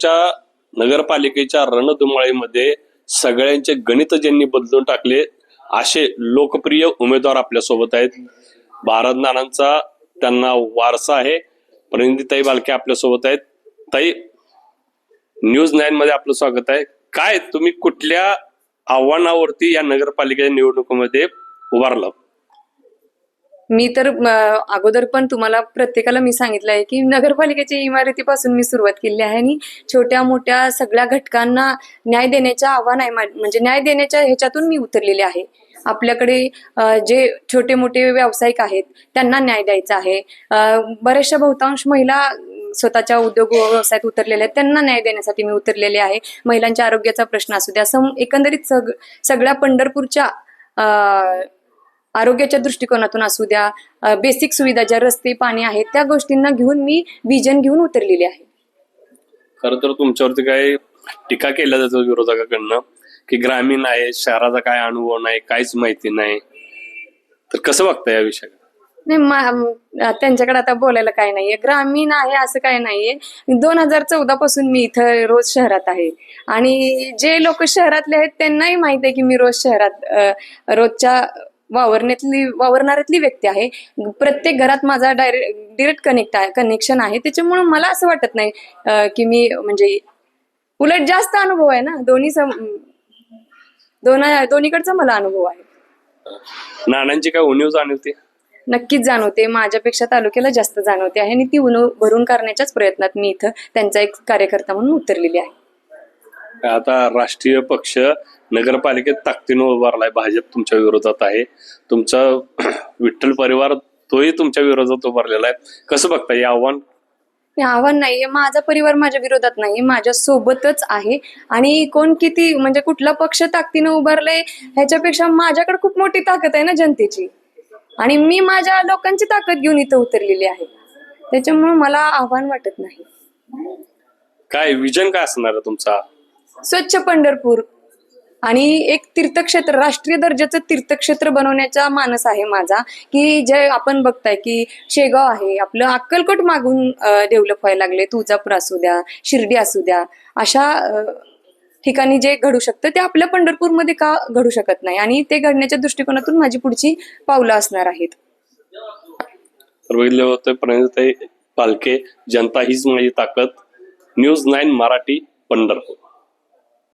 च्या नगरपालिकेच्या रणधुमाळीमध्ये सगळ्यांचे गणित ज्यांनी बदलून टाकले असे लोकप्रिय उमेदवार आपल्यासोबत आहेत. भारत नानांचा त्यांना वारसा आहे. ताई बालके आपल्यासोबत आहेत. ताई न्यूज नाईन मध्ये आपलं स्वागत आहे. काय तुम्ही कुठल्या आव्हानावरती या नगरपालिकेच्या निवडणुकीमध्ये उभारलं मी तर अगोदर पण तुम्हाला प्रत्येकाला मी सांगितलं आहे की नगरपालिकेच्या इमारतीपासून मी सुरुवात केली आहे आणि छोट्या मोठ्या सगळ्या घटकांना न्याय देण्याचं आव्हान आहे म्हणजे न्याय देण्याच्या ह्याच्यातून मी उतरलेले आहे. आपल्याकडे जे छोटे मोठे व्यावसायिक आहेत त्यांना न्याय द्यायचा आहे. बऱ्याचशा बहुतांश महिला स्वतःच्या उद्योग व्यवसायात उतरलेल्या आहेत त्यांना न्याय देण्यासाठी मी उतरलेले आहे. महिलांच्या आरोग्याचा प्रश्न असू द्या सम एकंदरीत सग सगळ्या पंढरपूरच्या अ, आरोग्याच्या दृष्टिकोनातून असू द्या बेसिक सुविधा ज्या रस्ते पाणी आहेत त्या गोष्टींना घेऊन मी विजन घेऊन उतरलेली आहे. खरं तर तुमच्यावरती काही टीका केल्या जातं विरोधकाकडनं की ग्रामीण आहे शहराचा काय अनुभव नाही काहीच माहिती नाही. तर कसं बघता या विषयाकडे? नाही त्यांच्याकडे आता बोलायला काय नाहीये. ग्रामीण आहे असं काय नाहीये. दोन हजार चौदा पासून मी इथं रोज शहरात आहे. आणि जे लोक शहरातले आहेत त्यांनाही माहीत आहे की मी रोज शहरात रोजच्या वावरण्यातली वावरणाऱ्यातली व्यक्ती आहे. प्रत्येक घरात माझा डायरेक्ट डिरेक्ट कनेक्ट आहे कनेक्शन आहे. त्याच्यामुळे मला असं वाटत नाही की मी म्हणजे उलट जास्त अनुभव आहे ना? दोन्ही सम दोन दोन्हीकडचा मला अनुभव आहे. नाण्यांची काय उणीव जाणवते? नक्कीच जाणवते. माझ्यापेक्षा तालुक्याला जास्त जाणवते आहे आणि ती उणव भरून करण्याच्याच प्रयत्नात मी इथं त्यांचा एक कार्यकर्ता म्हणून उतरलेली आहे. आता राष्ट्रीय पक्ष नगरपालिकेत ताकदीनं उभारलाय भाजप तुमच्या विरोधात आहे. तुमचा विठ्ठल परिवार तोही तुमच्या विरोधात उभारलेला आहे. कसं बघता हे आव्हान? हे आव्हान नाहीये. माझा परिवार माझ्या विरोधात नाही माझ्या सोबतच आहे. आणि कोण किती म्हणजे कुठला पक्ष ताकदीनं उभारलाय ह्याच्यापेक्षा माझ्याकडे खूप मोठी ताकद आहे ना जनतेची. आणि मी माझ्या लोकांची ताकद घेऊन इथं उतरलेली आहे. त्याच्यामुळे मला आव्हान वाटत नाही. काय विजन काय असणार आहे तुमचा? स्वच्छ पंढरपूर. आणि एक तीर्थक्षेत्र राष्ट्रीय दर्जाचं तीर्थक्षेत्र बनवण्याचा मानस आहे माझा की जे आपण बघताय की शेगाव आहे आपलं अक्कलकोट मागून डेव्हलप व्हायला लागले तुळजापूर असू द्या शिर्डी असू द्या अशा ठिकाणी जे घडू शकतं ते आपल्या पंढरपूरमध्ये का घडू शकत नाही? आणि ते घडण्याच्या दृष्टिकोनातून माझी पुढची पावलं असणार आहेत. तर बघितलं होतं पालके जनता हीच माझी ताकद. News nine Marathi Pandharpur.